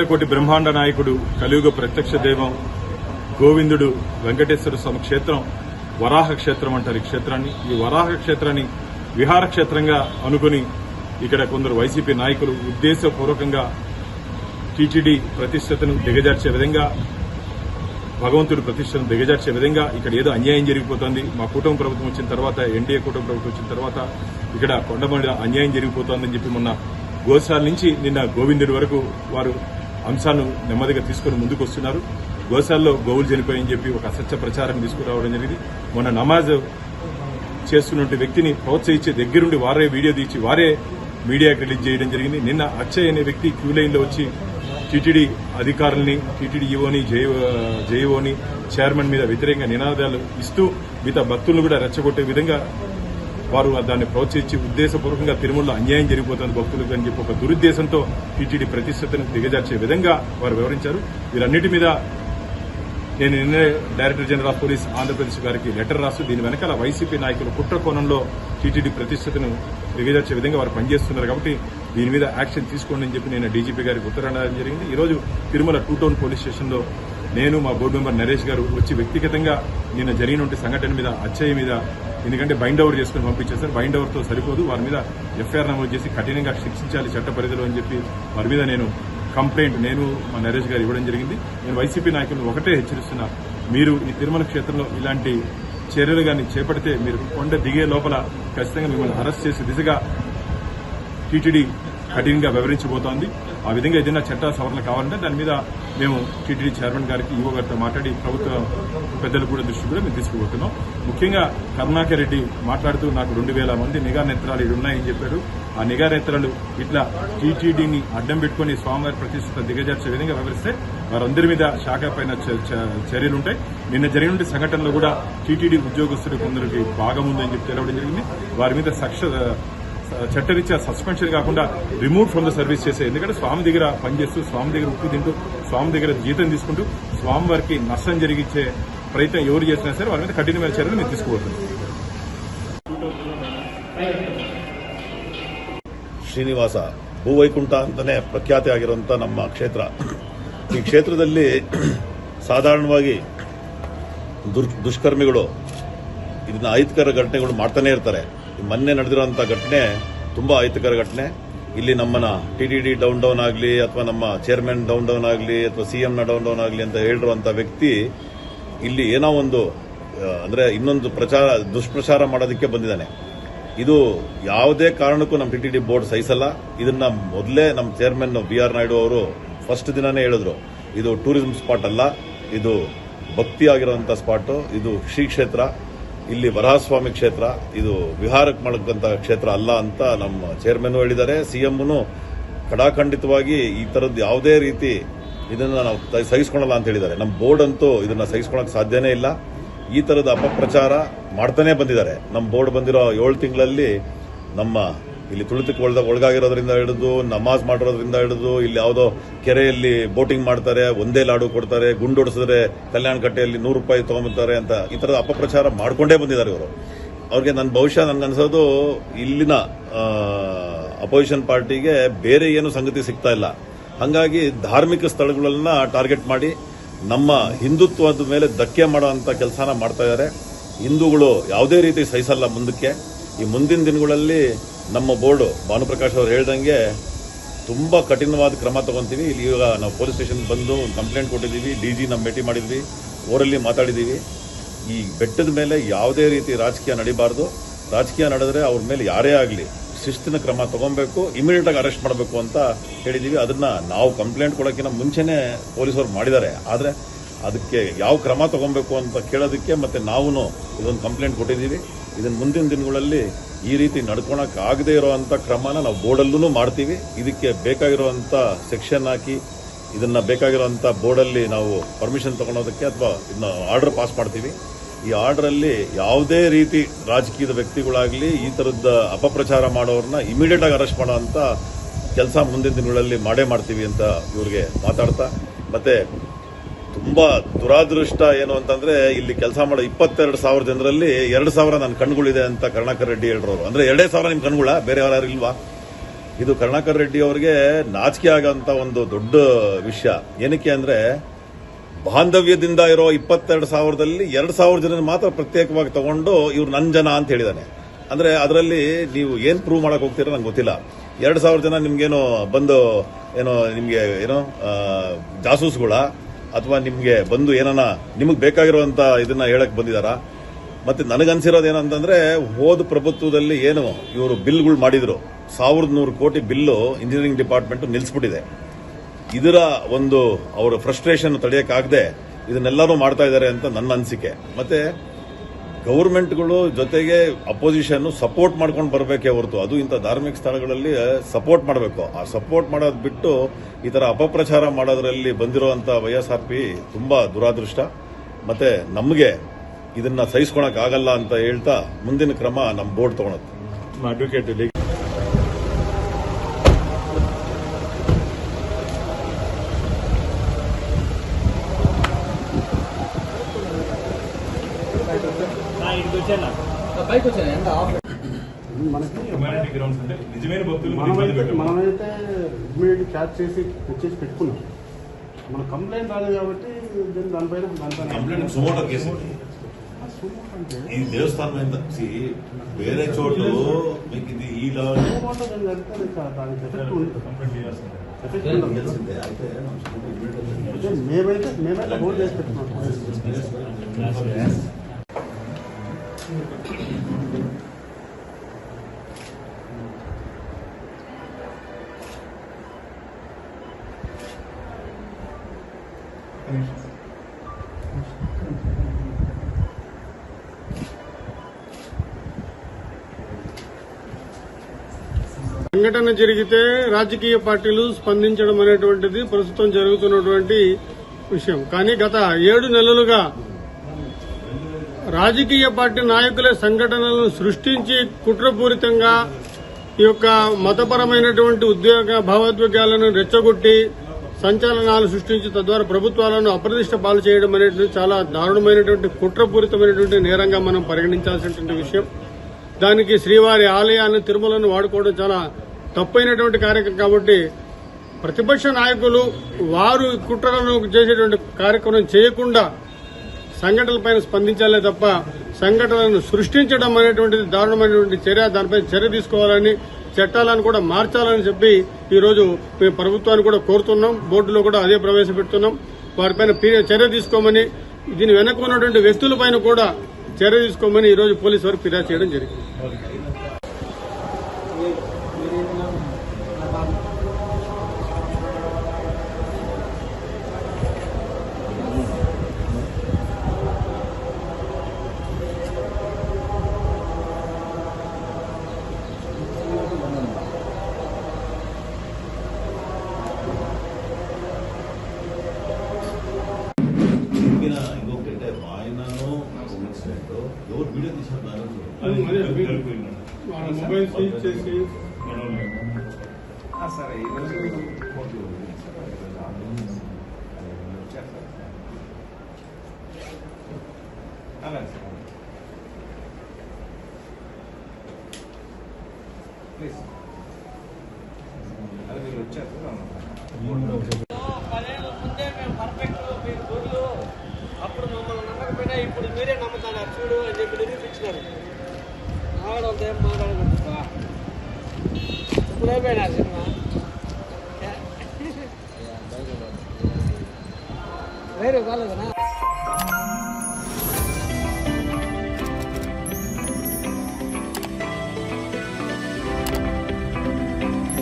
అఖండ కోటి బ్రహ్మాండ నాయకుడు కలియుగ ప్రత్యక్ష దైవం గోవిందుడు వెంకటేశ్వర స్వామి క్షేత్రం వరాహ క్షేత్రం అంటారు ఈ క్షేత్రాన్ని. ఈ వరాహ క్షేత్రాన్ని విహార క్షేత్రంగా అనుకుని ఇక్కడ కొందరు వైసీపీ నాయకులు ఉద్దేశపూర్వకంగా టీటీడీ ప్రతిష్టతను దిగజార్చే విధంగా భగవంతుడి ప్రతిష్టను దిగజార్చే విధంగా ఇక్కడ ఏదో అన్యాయం జరిగిపోతోంది. మా కుటుంబ ప్రభుత్వం వచ్చిన తర్వాత ఎన్డీఏ కుటుంబ ప్రభుత్వం వచ్చిన తర్వాత ఇక్కడ కొండమండ అన్యాయం జరిగిపోతోందని చెప్పి మొన్న గోశాల నుంచి నిన్న గోవిందుడి వరకు వారు అంశాలను నెమ్మదిగా తీసుకుని ముందుకు వస్తున్నారు గోశాల్లో గోవులు చనిపోయని చెప్పి ఒక అసత్య ప్రచారం తీసుకురావడం జరిగింది. మొన్న నమాజ్ చేస్తున్న వ్యక్తిని ప్రోత్సహించే దగ్గరుండి వారే వీడియో తీసి వారే మీడియాకి రిలీజ్ చేయడం జరిగింది. నిన్న అక్షయ్ అనే వ్యక్తి క్యూ లైన్లో వచ్చి టీటీడీ అధికారుల్ని టీటీడీ ఈఓని జేఈఓని చైర్మన్ మీద వ్యతిరేకంగా నినాదాలు ఇస్తూ మిగతా భక్తులను కూడా రెచ్చగొట్టే విధంగా వారు దాన్ని ప్రోత్సహించి ఉద్దేశపూర్వకంగా తిరుమలలో అన్యాయం జరిగిపోతుంది భక్తులకు అని చెప్పి ఒక దురుద్దేశంతో టీటీడీ ప్రతిష్టతను దిగజార్చే విధంగా వారు వివరించారు. వీరన్నిటి మీద నేను నిన్నే director general of police Andhra Pradesh గారికి లెటర్ రాస్తూ దీని వెనకాల వైసీపీ నాయకులు కుట్ర కోణంలో టీటీడీ ప్రతిష్టతను దిగజార్చే విధంగా వారు పనిచేస్తున్నారు కాబట్టి దీని మీద యాక్షన్ తీసుకోండి అని చెప్పి నేను డీజీపీ గారికి ఉత్తరం రాయడం జరిగింది. ఈరోజు తిరుమల టూ టౌన్ పోలీస్ స్టేషన్లో నేను మా బోర్డు మెంబర్ నరేష్ గారు వచ్చి వ్యక్తిగతంగా నిన్న జరిగిన సంఘటన మీద అచ్చయ్య మీద ఎందుకంటే బైండ్ ఓవర్ చేసుకుని పంపించేస్తారు బైండ్ ఓవర్తో సరిపోదు. వారి మీద ఎఫ్ఐఆర్ నమోదు చేసి కఠినంగా శిక్షించాలి చట్ట పరిధిలో అని చెప్పి వారి మీద నేను కంప్లైంట్ నేను మా నరేష్ గారు ఇవ్వడం జరిగింది. నేను వైసీపీ నాయకులను ఒకటే హెచ్చరిస్తున్నా. మీరు ఈ తిరుమల క్షేత్రంలో ఇలాంటి చర్యలు కానీ చేపడితే మీరు కొండ దిగే లోపల ఖచ్చితంగా మిమ్మల్ని అరెస్ట్ చేసే దిశగా టీటీడీ కఠినంగా వివరించబోతోంది. ఆ విధంగా ఏదైనా చట్ట సవరణ కావాలంటే దాని మీద మేము టీటీడీ చైర్మన్ గారికి ఈవో గారితో మాట్లాడి ప్రభుత్వ పెద్దలు కూడా దృష్టి కూడా మేము తీసుకుపోతున్నాం. ముఖ్యంగా కరుణాకర్ రెడ్డి మాట్లాడుతూ నాకు రెండు వేల మంది నిఘా నేత్రాలు ఇవి ఉన్నాయని చెప్పారు. ఆ నిఘా నేత్రాలు ఇట్లా టీటీడీని అడ్డం పెట్టుకుని స్వామివారి ప్రతిష్ట దిగజార్చే విధంగా వివరిస్తే వారందరి మీద శాఖ పైన చర్యలు ఉంటాయి. చర్యలుంటాయి నిన్న జరిగిన సంఘటనలో కూడా టీటీడీ ఉద్యోగస్తులు కొందరికి భాగం ఉందని చెప్పి తెలవడం జరిగింది. వారి మీద సక్ష చట్టరీత్యా సస్పెన్షన్ కాకుండా రిమూవ్ ఫ్రమ్ ద సర్వీస్ చేసే ఎందుకంటే స్వామి దగ్గర పనిచేస్తూ స్వామి దగ్గర ఉప్పు తింటూ స్వామి దగ్గర జీతం తీసుకుంటూ స్వామి వారికి నష్టం జరిగించే ప్రయత్నం ఎవరు చేసినా సరే వారి మీద కఠినమైన చర్యలు మేము తీసుకుపోతున్నాం ಶ್ರೀನಿವಾಸ ಭೂವೈಕುಂಠ ಅಂತಾನೆ ಪ್ರಖ್ಯಾತಿ ಆಗಿರುವಂತ ನಮ್ಮ ಕ್ಷೇತ್ರ ಈ ಕ್ಷೇತ್ರದಲ್ಲಿ ಸಾಧಾರಣವಾಗಿ ದುರ್- ದುಷ್ಕರ್ಮಿಗಳು ಇದನ್ನ ಅಹಿತಕರ ಘಟನೆಗಳು ಮಾಡ್ತಾನೆ ಇರ್ತಾರೆ ಈ ಮೊನ್ನೆ ನಡೆದಿರುವಂತಹ ಘಟನೆ ತುಂಬಾ ಅಹಿತಕರ ಘಟನೆ. ಇಲ್ಲಿ ನಮ್ಮನ್ನ ಟಿಟಿಡಿ ಡೌನ್ ಡೌನ್ ಆಗಲಿ ಅಥವಾ ನಮ್ಮ ಚೇರ್ಮನ್ ಡೌನ್ ಡೌನ್ ಆಗಲಿ ಅಥವಾ ಸಿಎಂ ನ ಡೌನ್ ಡೌನ್ ಆಗಲಿ ಅಂತ ಹೇಳಿರುವಂಥ ವ್ಯಕ್ತಿ ಇಲ್ಲಿ ಏನೋ ಒಂದು ಅಂದ್ರೆ ಇನ್ನೊಂದು ಪ್ರಚಾರ, ದುಷ್ಪ್ರಚಾರ ಮಾಡೋದಕ್ಕೆ ಬಂದಿದ್ದಾನೆ. ಇದು ಯಾವುದೇ ಕಾರಣಕ್ಕೂ ನಮ್ಮ ಟಿಟಿಡಿ ಬೋರ್ಡ್ ಸಹಿಸಲ್ಲ. ಇದನ್ನ ಮೊದಲೇ ನಮ್ಮ ಚೇರ್ಮನ್ ಬಿ ಆರ್ ನಾಯ್ಡು ಅವರು ಫಸ್ಟ್ ದಿನಾನೇ ಹೇಳಿದ್ರು. ಇದು ಟೂರಿಸಂ ಸ್ಪಾಟ್ ಅಲ್ಲ, ಇದು ಭಕ್ತಿ ಆಗಿರುವಂತ ಸ್ಪಾಟ್ ಇದು ಶ್ರೀ ಕ್ಷೇತ್ರ ಇಲ್ಲಿ ವರಹಸ್ವಾಮಿ ಕ್ಷೇತ್ರ, ಇದು ವಿಹಾರಕ್ಕೆ ಮಾಡಕ್ಕಂತ ಕ್ಷೇತ್ರ ಅಲ್ಲ ಅಂತ ನಮ್ಮ ಚೇರ್ಮನ್ ಹೇಳಿದ್ದಾರೆ. ಸಿಎಂನು ಕಡಾಖಂಡಿತವಾಗಿ ಈ ಥರದ್ದು ಯಾವುದೇ ರೀತಿ ಇದನ್ನ ನಾವು ಸಹಿಸ್ಕೊಳಲ್ಲ ಅಂತ ಹೇಳಿದ್ದಾರೆ. ನಮ್ಮ ಬೋರ್ಡ್ ಅಂತೂ ಇದನ್ನ ಸಹಿಸ್ಕೊಳಕ್ ಸಾಧ್ಯನೇ ಇಲ್ಲ. ಈ ತರದ ಅಪಪ್ರಚಾರ ಮಾಡ್ತಾನೆ ಬಂದಿದ್ದಾರೆ. ನಮ್ಮ ಬೋರ್ಡ್ ಬಂದಿರೋ ಏಳು ತಿಂಗಳಲ್ಲಿ ನಮ್ಮ ಇಲ್ಲಿ ತುಳಿತಕ್ಕೆ ಒಳದ ಒಳಗಾಗಿರೋದ್ರಿಂದ ಹಿಡಿದು, ನಮಾಜ್ ಮಾಡಿರೋದ್ರಿಂದ ಹಿಡಿದು, ಇಲ್ಲಿ ಯಾವುದೋ ಕೆರೆಯಲ್ಲಿ ಬೋಟಿಂಗ್ ಮಾಡ್ತಾರೆ, ಒಂದೇ ಲಾಡು ಕೊಡ್ತಾರೆ ಗುಂಡೊಡಿಸಿದ್ರೆ ಕಲ್ಯಾಣ ಕಟ್ಟೆಯಲ್ಲಿ ನೂರು ರೂಪಾಯಿ ತೊಗೊಂಬತ್ತಾರೆ ಅಂತ ಈ ತರದ ಅಪಪ್ರಚಾರ ಮಾಡ್ಕೊಂಡೇ ಬಂದಿದ್ದಾರೆ ಇವರು. ಅವ್ರಿಗೆ ನನ್ನ ಬಹುಶಃ ನನಗನ್ಸೋದು ಇಲ್ಲಿನ ಅಪೋಸಿಷನ್ ಪಾರ್ಟಿಗೆ ಬೇರೆ ಏನು ಸಂಗತಿ ಸಿಗ್ತಾ ಇಲ್ಲ. ಹಂಗಾಗಿ ಧಾರ್ಮಿಕ ಸ್ಥಳಗಳನ್ನ ಟಾರ್ಗೆಟ್ ಮಾಡಿ, ನಮ್ಮ ಹಿಂದುತ್ವದ ಮೇಲೆ ಧಕ್ಕೆ ಮಾಡುವಂತ ಕೆಲಸನ ಮಾಡ್ತಾ ಇದ್ದಾರೆ. ಹಿಂದೂಗಳು ಯಾವುದೇ ರೀತಿ ಸಹಿಸಲ್ಲ ಮುಂದಕ್ಕೆ. ಈ ಮುಂದಿನ ದಿನಗಳಲ್ಲಿ ನಮ್ಮ ಬೋರ್ಡು ಭಾನುಪ್ರಕಾಶ್ ಅವರು ಹೇಳ್ದಂಗೆ ತುಂಬ ಕಠಿಣವಾದ ಕ್ರಮ ತಗೊತೀವಿ. ಇಲ್ಲಿ ಇವಾಗ ನಾವು ಪೊಲೀಸ್ ಸ್ಟೇಷನ್ ಬಂದು ಕಂಪ್ಲೇಂಟ್ ಕೊಟ್ಟಿದ್ದೀವಿ. ಡಿ ಜಿ ನಮ್ಮ ಭೇಟಿ ಮಾಡಿದ್ವಿ. ಓರಲ್ಲಿ ಮಾತಾಡಿದ್ದೀವಿ. ಈ ಬೆಟ್ಟದ ಮೇಲೆ ಯಾವುದೇ ರೀತಿ ರಾಜಕೀಯ ನಡಿಬಾರ್ದು. ರಾಜಕೀಯ ನಡೆದ್ರೆ ಅವ್ರ ಮೇಲೆ ಯಾರೇ ಆಗಲಿ ಶಿಸ್ತಿನ ಕ್ರಮ ತಗೊಬೇಕು ಇಮಿಡಿಯೇಟ್ ಆಗಿ ಅರೆಸ್ಟ್ ಮಾಡಬೇಕು ಅಂತ ಹೇಳಿದೀವಿ ಅದನ್ನ ನಾವು ಕಂಪ್ಲೇಂಟ್ ಕೊಡೋಕ್ಕಿಂತ ಮುಂಚೆನೆ ಪೊಲೀಸರು ಮಾಡಿದ್ದಾರೆ. ಆದ್ರೆ ಅದಕ್ಕೆ ಯಾವ ಕ್ರಮ ತಗೊಬೇಕು ಅಂತ ಕೇಳೋದಕ್ಕೆ ಮತ್ತೆ ನಾವು ಇದೊಂದು ಕಂಪ್ಲೇಂಟ್ ಕೊಟ್ಟಿದ್ದೀವಿ. ಇದನ್ನು ಮುಂದಿನ ದಿನಗಳಲ್ಲಿ ಈ ರೀತಿ ನಡ್ಕೊಳಕ್ ಆಗದೆ ಇರುವಂತ ಕ್ರಮನ ನಾವು ಬೋರ್ಡಲ್ಲೂ ಮಾಡ್ತೀವಿ. ಇದಕ್ಕೆ ಬೇಕಾಗಿರುವಂತ ಸೆಕ್ಷನ್ ಹಾಕಿ, ಇದನ್ನ ಬೇಕಾಗಿರುವಂತ ಬೋರ್ಡಲ್ಲಿ ನಾವು ಪರ್ಮಿಷನ್ ತಗೊಳೋದಕ್ಕೆ ಅಥವಾ ಇದನ್ನ ಆರ್ಡರ್ ಪಾಸ್ ಮಾಡ್ತೀವಿ. ಈ ಆರ್ಡರ್ ಅಲ್ಲಿ ಯಾವುದೇ ರೀತಿ ರಾಜಕೀಯದ ವ್ಯಕ್ತಿಗಳಾಗ್ಲಿ, ಈ ತರದ ಅಪಪ್ರಚಾರ ಮಾಡೋರನ್ನ ಇಮಿಡಿಯೇಟ್ ಆಗಿ ಅರೆಸ್ಟ್ ಮಾಡುವಂತ ಕೆಲಸ ಮುಂದಿನ ದಿನಗಳಲ್ಲಿ ಮಾಡೇ ಮಾಡ್ತೀವಿ ಅಂತ ಇವ್ರಿಗೆ ಮಾತಾಡ್ತಾ. ಮತ್ತೆ ತುಂಬಾ ದುರಾದೃಷ್ಟ ಏನು ಅಂತಂದ್ರೆ ಇಲ್ಲಿ ಕೆಲಸ ಮಾಡೋ ಇಪ್ಪತ್ತೆರಡು ಸಾವಿರ ಜನರಲ್ಲಿ ಎರಡು ಸಾವಿರ ನನ್ನ ಕಣ್ಗಳಿದೆ ಅಂತ ಕರ್ಣಾಕರ್ ರೆಡ್ಡಿ ಹೇಳಿರೋರು. ಅಂದ್ರೆ ಎರಡೇ ಸಾವಿರ ನಿಮ್ ಕಣ್ಗಳ, ಬೇರೆ ಯಾರು ಇಲ್ವಾ? ಇದು ಕರ್ಣಾಕರ್ ರೆಡ್ಡಿ ಅವರಿಗೆ ನಾಚಿಕೆ ಆಗಂತ ಒಂದು ದೊಡ್ಡ ವಿಷಯ. ಏನಕ್ಕೆ ಅಂದ್ರೆ ಬಾಂಧವ್ಯದಿಂದ ಇರೋ ಇಪ್ಪತ್ತೆರಡು ಸಾವಿರದಲ್ಲಿ ಎರಡು ಸಾವಿರ ಜನ ಮಾತ್ರ ಪ್ರತ್ಯೇಕವಾಗಿ ತಗೊಂಡು ಇವ್ರು ನನ್ನ ಜನ ಅಂತ ಹೇಳಿದಾನೆ. ಅಂದ್ರೆ ಅದರಲ್ಲಿ ನೀವು ಏನ್ ಪ್ರೂವ್ ಮಾಡಕ್ ಹೋಗ್ತೀರಾ ನಂಗೆ ಗೊತ್ತಿಲ್ಲ. ಎರಡು ಸಾವಿರ ಜನ ನಿಮ್ಗೇನು ಬಂದು ಏನೋ ನಿಮ್ಗೆ ಏನೋ ಜಾಸೂಸ್ಗಳ ಅಥವಾ ನಿಮ್ಗೆ ಬಂದು ಏನನ್ನ ನಿಮಗೆ ಬೇಕಾಗಿರುವಂತ ಇದನ್ನ ಹೇಳಕ್ ಬಂದಿದಾರಾ? ಮತ್ತೆ ನನಗನ್ಸಿರೋದು ಏನಂತಂದ್ರೆ, ಹೋದ ಪ್ರಭುತ್ವದಲ್ಲಿ ಏನು ಇವರು ಬಿಲ್ಗಳು ಮಾಡಿದ್ರು, ಸಾವಿರದ ನೂರು ಕೋಟಿ ಬಿಲ್ಲು ಇಂಜಿನಿಯರಿಂಗ್ ಡಿಪಾರ್ಟ್ಮೆಂಟ್ ನಿಲ್ಲಿಸ್ಬಿಟ್ಟಿದೆ ಇದರ ಒಂದು ಅವರ ಫ್ರಸ್ಟ್ರೇಷನ್ ತಡೆಯಕ್ಕಾಗದೆ ಇದನ್ನೆಲ್ಲರೂ ಮಾಡ್ತಾ ಇದ್ದಾರೆ ಅಂತ ನನ್ನ ಅನಿಸಿಕೆ. ಮತ್ತೆ ಗೌರ್ಮೆಂಟ್ಗಳು ಜೊತೆಗೆ ಅಪೋಸಿಷನ್ ಸಪೋರ್ಟ್ ಮಾಡ್ಕೊಂಡು ಬರಬೇಕೇ ಹೊರತು. ಅದು ಇಂಥ ಧಾರ್ಮಿಕ ಸ್ಥಳಗಳಲ್ಲಿ ಸಪೋರ್ಟ್ ಮಾಡಬೇಕು. ಆ ಸಪೋರ್ಟ್ ಮಾಡೋದು ಬಿಟ್ಟು ಈ ಥರ ಅಪಪ್ರಚಾರ ಮಾಡೋದ್ರಲ್ಲಿ ಬಂದಿರೋವಂಥ ವೈ ಎಸ್ ಆರ್ ಪಿ ತುಂಬ ದುರಾದೃಷ್ಟ. ಮತ್ತು ನಮಗೆ ಇದನ್ನು ಸಹಿಸ್ಕೊಳಕ್ಕಾಗಲ್ಲ ಅಂತ ಹೇಳ್ತಾ ಮುಂದಿನ ಕ್ರಮ ನಮ್ಮ ಬೋರ್ಡ್ ತೊಗೊಳತ್ತೆ. ಅಡ್ವೊಕೇಟ್ హ్యుమానిటీ గ్రౌండ్స్ అంటే నిజమైన భక్తులు మనమైతే మనమైతే ఇమ్మీడియట్ క్యాచ్ చేసి తెచ్చేసి పెట్టుకున్నాం. మన కంప్లైంట్ రాలేదు కాబట్టి దీని దానిపైన దానిపైన కంప్లైంట్ సుమోటో కేసు ఈ దేవస్థానం వేరే చోటు మీకు ఇది ఈ లెవెల్ మేమైతే మేమైతే హోల్డ్ చేసి పెట్టుకున్నాం. సంఘటన జరిగితే రాజకీయ పార్టీలు స్పందించడం అనేటువంటిది ప్రస్తుతం జరుగుతున్నటువంటి విషయం. కానీ గత ఏడు నెలలుగా రాజకీయ పార్టీ నాయకుల సంఘటనలను సృష్టించి కుట్రపూరితంగా ఈ యొక్క మతపరమైనటువంటి ఉద్యోగ భావోద్వేగాలను రెచ్చగొట్టి సంచలనాలు సృష్టించి తద్వారా ప్రభుత్వాలను అప్రదిష్ట పాలు చేయడం అనేది చాలా దారుణమైనటువంటి కుట్రపూరితమైనటువంటి నేరంగా మనం పరిగణించాల్సినటువంటి విషయం. దానికి శ్రీవారి ఆలయాన్ని తిరుమలను వాడుకోవడం చాలా తప్పైనటువంటి కార్యక్రమం కాబట్టి ప్రతిపక్ష నాయకులు వారు కుట్రలను చేసేటువంటి కార్యక్రమం చేయకుండా సంఘటనలపైన స్పందించాలే తప్ప సంఘటనలను సృష్టించడం అనేటువంటిది దారుణమైనటువంటి చర్య. దానిపై చర్య తీసుకోవాలని చట్టాలను కూడా మార్చాలని చెప్పి ఈరోజు మేము ప్రభుత్వాన్ని కూడా కోరుతున్నాం. బోర్డులో కూడా అదే ప్రవేశపెడుతున్నాం. వారిపైన పీ- చర్య తీసుకోమని దీని వెనక ఉన్నటువంటి వ్యక్తులపైన కూడా చర్య తీసుకోమని ఈరోజు పోలీసు వారికి ఫిర్యాదు చేయడం జరిగింది. ఇన్సిడెంట్ ఎవరు వీడియో తీశారు వాళ్ళ మొబైల్ సీజ్ చేసి సరే ఈరోజు అలాగే సార్ ప్లీజ్ అదే మీరు వచ్చారు ఇప్పుడు మీరే నమ్ముతున్నారు చూడు అని చెప్పి నిరూపించినారు. మాట్లాడవద్దు ఏం మాట్లాడకూడదు. ఇప్పుడు అయిపోయినా సినిమా? వేరే కాలేదనా